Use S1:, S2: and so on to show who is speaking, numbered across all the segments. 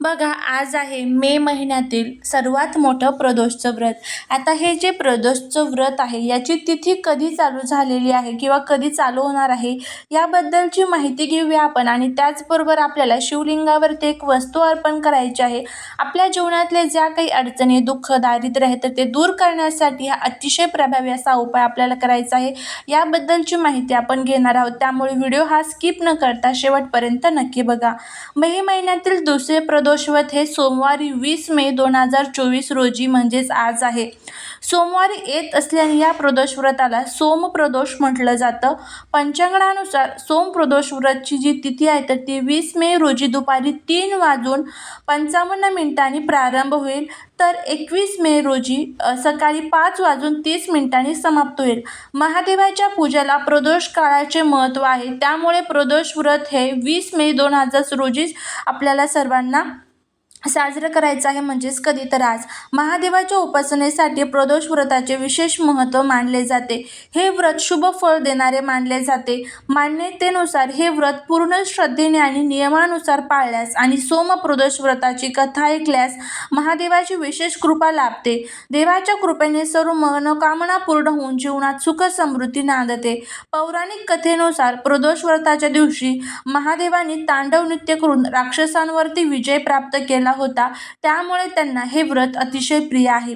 S1: बघा आज आहे मे महिन्यातील सर्वात मोठं प्रदोषचं व्रत. आता हे जे प्रदोषचं व्रत आहे याची तिथी कधी चालू झालेली आहे किंवा कधी चालू होणार आहे याबद्दलची माहिती घेऊया आपण आणि त्याचबरोबर आपल्याला शिवलिंगावरती एक वस्तू अर्पण करायची आहे. आपल्या जीवनातले ज्या काही अडचणी दुःख दारिद्र्य आहे तर ते दूर करण्यासाठी हा अतिशय प्रभावी असा उपाय आपल्याला करायचा आहे. याबद्दलची माहिती आपण घेणार आहोत. त्यामुळे व्हिडिओ हा स्किप न करता शेवटपर्यंत नक्की बघा. मे महिन्यातील दुसरे प्रदोषवत हे सोमवारी वीस मे दोन हजार चोवीस रोजी म्हणजेच आज आहे. सोमवारी येत असल्याने या प्रदोष व्रताला सोम प्रदोष म्हटलं जातं. पंचांगणानुसार सोम व्रतची जी तिथी आहे तर ती वीस मे रोजी दुपारी तीन वाजून पंचावन्न मिनिटांनी प्रारंभ होईल. तर एकवीस मे रोजी सकाळी पाच वाजून तीस मिनिटांनी समाप्त होईल. महादेवाच्या पूजेला प्रदोष काळाचे महत्त्व आहे. त्यामुळे प्रदोष व्रत हे वीस मे दोन हजार रोजीच आपल्याला सर्वांना साजरं करायचं आहे म्हणजेच कधी तर आज. महादेवाच्या उपासनेसाठी प्रदोष व्रताचे विशेष महत्त्व मानले जाते. हे व्रत शुभ फळ देणारे मानले जाते. मान्यतेनुसार हे व्रत पूर्ण श्रद्धेने आणि नियमानुसार पाळल्यास आणि सोम प्रदोष व्रताची कथा ऐकल्यास महादेवाची विशेष कृपा लाभते. देवाच्या कृपेने सर्व मनोकामना पूर्ण होऊन जीवनात सुख समृद्धी नांदते. पौराणिक कथेनुसार प्रदोष व्रताच्या दिवशी महादेवाने तांडव नृत्य करून राक्षसांवरती विजय प्राप्त केला होता. त्यामुळे त्यांना हे व्रत अतिशय प्रिय आहे.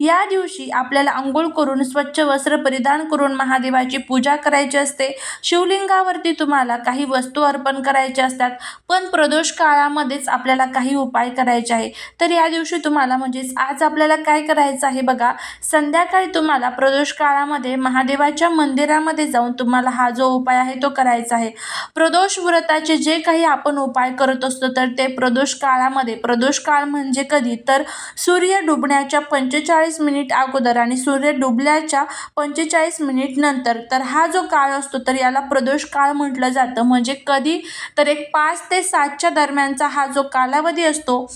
S1: या दिवशी आपल्याला आंघोळ करून स्वच्छ वस्त्र परिधान करून महादेवाची पूजा करायची असते. शिवलिंगावरती तुम्हाला काही वस्तू अर्पण करायच्या असतात पण प्रदोष काळामध्येच आपल्याला काही उपाय करायचे आहे. तर या दिवशी तुम्हाला म्हणजेच आज आपल्याला काय करायचं आहे बघा. संध्याकाळी तुम्हाला प्रदोष काळामध्ये महादेवाच्या मंदिरामध्ये जाऊन तुम्हाला हा जो उपाय आहे तो करायचा आहे. प्रदोष व्रताचे जे काही आपण उपाय करत असतो तर ते प्रदोष काळामध्ये प्रदोष काळ म्हणजे कधी? तर सूर्य डुबण्याच्या पंचेचाळीस मिनिट अगोदर आणि सूर्य डुबल्याच्या पंचेचाळीस मिनिट नंतर. तर हा जो काळ असतो तर याला प्रदोष काळ म्हटलं जातं. म्हणजे कधी? तर एक पाच ते सातच्या दरम्यानचा हा जो कालावधी असतो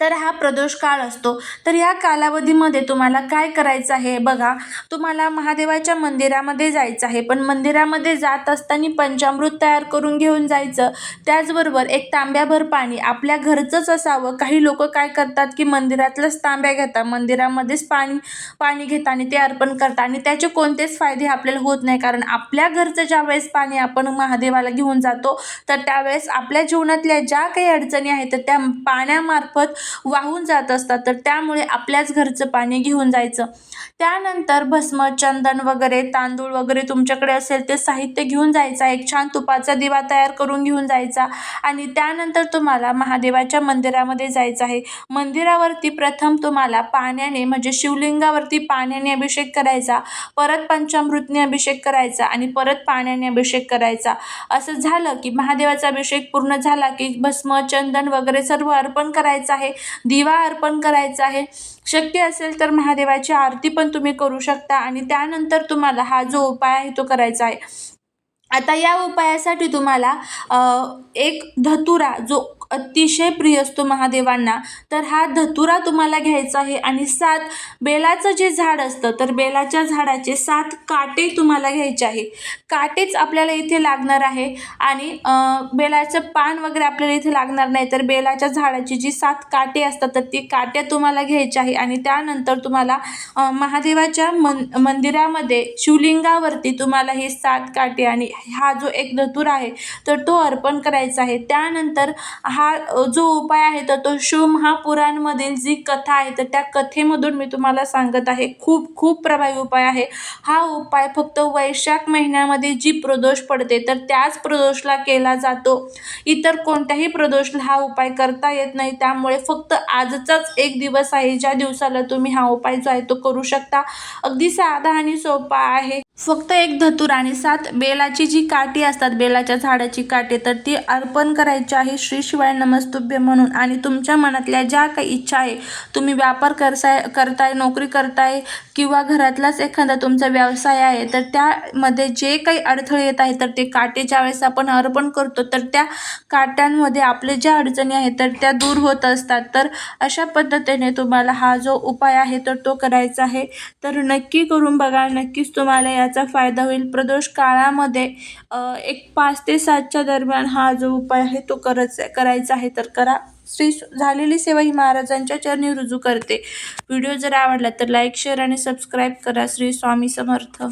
S1: तर हा प्रदोष काळ असतो. तर या कालावधीमध्ये तुम्हाला काय करायचं आहे? बघा तुम्हाला महादेवाच्या मंदिरामध्ये जायचं आहे. पण मंदिरामध्ये जात असताना पंचामृत तयार करून घेऊन जायचं. त्याचबरोबर एक तांब्याभर पाणी आपल्या घरचंच असावं. काही लोक काय करतात की मंदिरातलंच तांब्या घेतात. मंदिरामध्येच पाणी पाणी घेतात आणि ते अर्पण करतात. आणि त्याचे कोणतेच फायदे आपल्याला होत नाही. कारण आपल्या घरचं ज्या वेळेस पाणी आपण महादेवाला घेऊन जातो तर त्यावेळेस आपल्या जीवनातल्या ज्या काही अडचणी आहेत तर त्या पाण्यामार्फत वाहून जात असतात. तर त्यामुळे आपल्याच घरचं पाणी घेऊन जायचं. त्यानंतर भस्म चंदन वगैरे तांदूळ वगैरे तुमच्याकडे असेल ते साहित्य घेऊन जायचं. एक छान तुपाचा दिवा तयार करून घेऊन जायचा. आणि त्यानंतर तुम्हाला महादेवाच्या मंदिरामध्ये जायचं आहे. मंदिरावरती प्रथम तुम्हाला पाण्याने म्हणजे शिवलिंगावरती पाण्याने अभिषेक करायचा. परत पंचामृतने अभिषेक करायचा आणि परत पाण्याने अभिषेक करायचा. असं झालं की महादेवाचा अभिषेक पूर्ण झाला की भस्म चंदन वगैरे सर्व अर्पण करायचं आहे. दिवा अर्पण करायचा आहे. शक्य असेल तर महादेवाची आरती पण तुम्ही करू शकता आणि त्यानंतर तुम्हाला हा जो उपाय आहे तो करायचा आहे. आता या उपायासाठी तुम्हाला एक धतुरा जो अतिशय प्रिय असतो महादेवांना तर हा धतुरा तुम्हाला घ्यायचा आहे. आणि सात बेलाचं जे झाड असतं तर बेलाच्या झाडाचे सात काटे तुम्हाला घ्यायचे आहे. काटेच आपल्याला इथे लागणार आहे. आणि बेलाचं पान वगैरे आपल्याला इथे लागणार नाही तर बेलाच्या झाडाची जी सात काटे असतात तर ती काटे तुम्हाला घ्यायची आहे. आणि त्यानंतर तुम्हाला महादेवाच्या मन मंदिरामध्ये शिवलिंगावरती तुम्हाला हे सात काटे आणि हा जो एक धतूर आहे तर तो अर्पण करायचा आहे. त्यानंतर हा हा जो उपाय आहे तर तो शिवमहापुराणमधील जी कथा आहे तर त्या कथेमधून मी तुम्हाला सांगत आहे. खूप खूप प्रभावी उपाय आहे. हा उपाय फक्त वैशाख महिन्यामध्ये जी प्रदोष पडते तर त्याच प्रदोषला केला जातो. इतर कोणत्याही प्रदोषला हा उपाय करता येत नाही. त्यामुळे फक्त आजचाच एक दिवस आहे. ज्या दिवसाला तुम्ही हा उपाय जो आहे तो करू शकता. अगदी साधा आणि सोपा आहे. फक्त एक धतूर आणि सात बेलाची जी काठी असतात बेलाच्या झाडाची काठी तर ती अर्पण करायची आहे श्री शिवाय नमस्तुभ्य म्हणून. आणि तुमच्या मनातल्या ज्या काही इच्छा आहे तुम्ही व्यापार करसाय करताय नोकरी करताय किंवा घरातलाच एखादा तुमचा व्यवसाय आहे तर त्यामध्ये जे काही अडथळे येत आहे तर ते काटे ज्यावेळेस आपण अर्पण करतो तर त्या काट्यांमध्ये आपले ज्या अडचणी आहेत तर त्या दूर होत असतात. तर अशा पद्धतीने तुम्हाला हा जो उपाय आहे तर तो करायचा आहे. तर नक्की करून बघा नक्कीच तुम्हाला या याचा फायदा होईल. प्रदोष काळामध्ये एक पाच ते सातच्या दरम्यान हा जो उपाय आहे तो करच करायचा आहे. तर करा. श्री झालेली सेवा ही महाराजांच्या चरणी रुजू करते. व्हिडिओ जर आवडला तर लाईक शेअर आणि सबस्क्राईब करा. श्री स्वामी समर्थ.